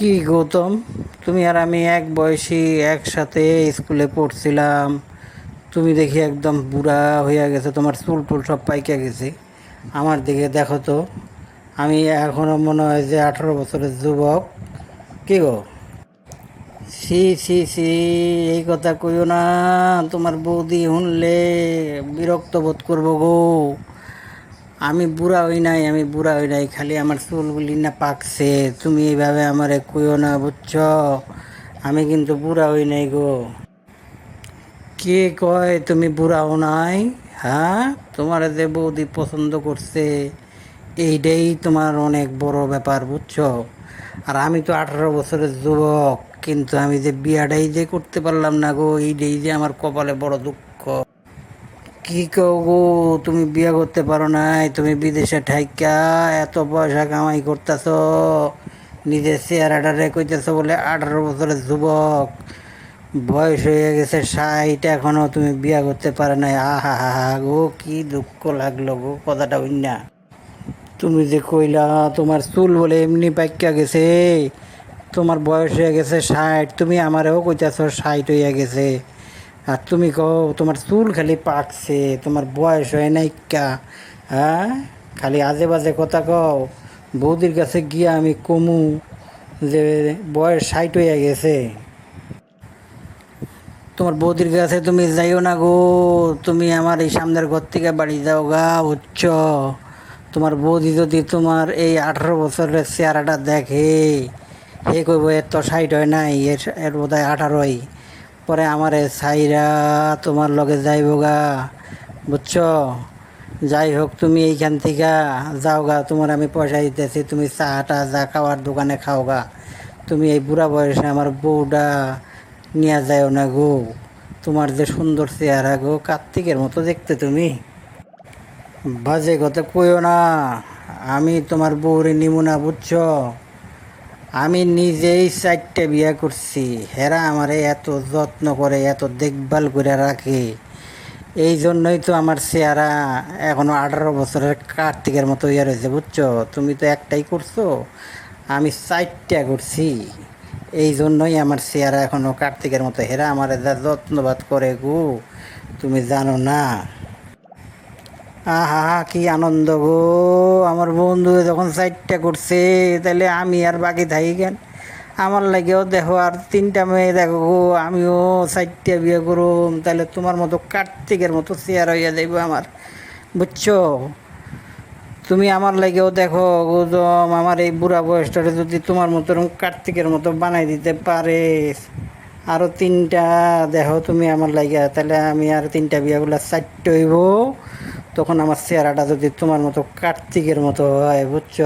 কি গৌতম? তুমি আর আমি এক বয়সী একসাথে স্কুলে পড়ছিলাম। তুমি দেখি একদম বুড়া হইয়া গেছে, তোমার চুল টুল সব পাইকা গেছে। আমার দিকে দেখো তো, আমি এখনও মনে হয় যে আঠারো বছরের যুবক। কি গো? সি সি সি এই কথা কইও না, তোমার বৌদি শুনলে বিরক্ত বোধ করব গো। আমি বুড়া হই নাই, আমি বুড়া হই নাই, খালি আমার চুলগুলি না পাকছে। তুমি এইভাবে আমারে কইও না, বুঝছ? আমি কিন্তু বুড়া হই নাই গো। কে কয় তুমি বুড়া নাই? হ্যাঁ? তোমার যে বৌদি পছন্দ করছে, এইটাই তোমার অনেক বড় ব্যাপার, বুঝছ? আর আমি তো আঠারো বছরের যুবক, কিন্তু আমি যে বিয়াটাই যে করতে পারলাম না গো, এইটাই যে আমার কপালে বড় দুঃখ। কি কও গো তুমি বিয়ে করতে পারো নাই, তুমি বিদেশে ঠাইকা, এত পয়সা কামাই করতেছ। নিজের চেহারাটারে কইতেছ বলে আঠারো বছরের যুবক। বয়স হয়ে গেছে ষাট, এখনও তুমি বিয়ে করতে পারো নাই। আহা হা হা গো, কি দুঃখ লাগল গো, কথাটা না তুমি যে কইলা, তোমার চুল বলে এমনি পাইকা গেছে। তোমার বয়স হয়ে গেছে ষাট, তুমি আমারেও কইতেছ ষাট হইয়া গেছে। আর তুমি কও, তোমার চুল খালি পাকছে, তোমার বয়স হয় নাই কা? হ্যাঁ? খালি আজে বাজে কথা কও। বৌদির কাছে গিয়ে আমি কমু যে বয়স ষাট হয়ে গেছে। তোমার বৌদির কাছে তুমি যাইও না গো, তুমি আমার এই সামনের ঘর থেকে বাড়ি যাও গা উচ্চ তোমার বৌদি যদি তোমার এই আঠারো বছরের চেহারাটা দেখে হে কইব এর তো ষাট হয় নাই, এর এর বোধ হয় আঠারোই। পরে আমার সাইরা তোমার লগে যাইব গা, বুঝছ? যাই হোক, তুমি এইখান থেকে যাও গা, তোমার আমি পয়সা দিতেছি, তুমি চাটা, যা খাওয়ার দোকানে খাও গা। তুমি এই বুড়া বয়সে আমার বউটা নিয়ে যাও না গো। তোমার যে সুন্দর চেহারা গো, কার্তিকের মতো দেখতে তুমি। বাজে কথা কইও না, আমি তোমার বউরে নিমু না, বুঝছ? আমি নিজেই চারটে বিয়ে করছি। হেরা আমারে এত যত্ন করে, এত দেখভাল করে রাখে। এই জন্যই তো আমার চেহারা এখনও আঠারো বছরের কার্তিকের মতো ইয়ে রয়েছে, বুঝছ? তুমি তো একটাই করছ, আমি চারটা করছি। এই জন্যই আমার চেহারা এখনও কার্তিকের মতো। হেরা আমার যা যত্নবাদ করে গো, তুমি জানো না। আহা, কি আনন্দ গো। আমার বন্ধু যখন সাইডটা করছে তাহলে আমি আর বাকি থাকি কেন? আমার লাগেও দেখো, আর তিনটা মেয়ে দেখো গো, আমিও সাইডটা বিয়ে করুম তাহলে তোমার মতো কার্তিকের মতো চেয়ার হইয়া যাইব আমার। বুঝছ? তুমি আমার লাগেও দেখো গোদম আমার এই বুড়া বয়সটারে যদি তোমার মতো এরকম কার্তিকের মতো বানাই দিতে পারে। আরও তিনটা, দেখো তুমি আমার লাগিয়া তাহলে আমি আর তিনটা বিয়াগুলো চারটে হইব। তখন আমার চেহারাটা যদি তোমার মতো কার্তিকের মতো হয় বুঝছ?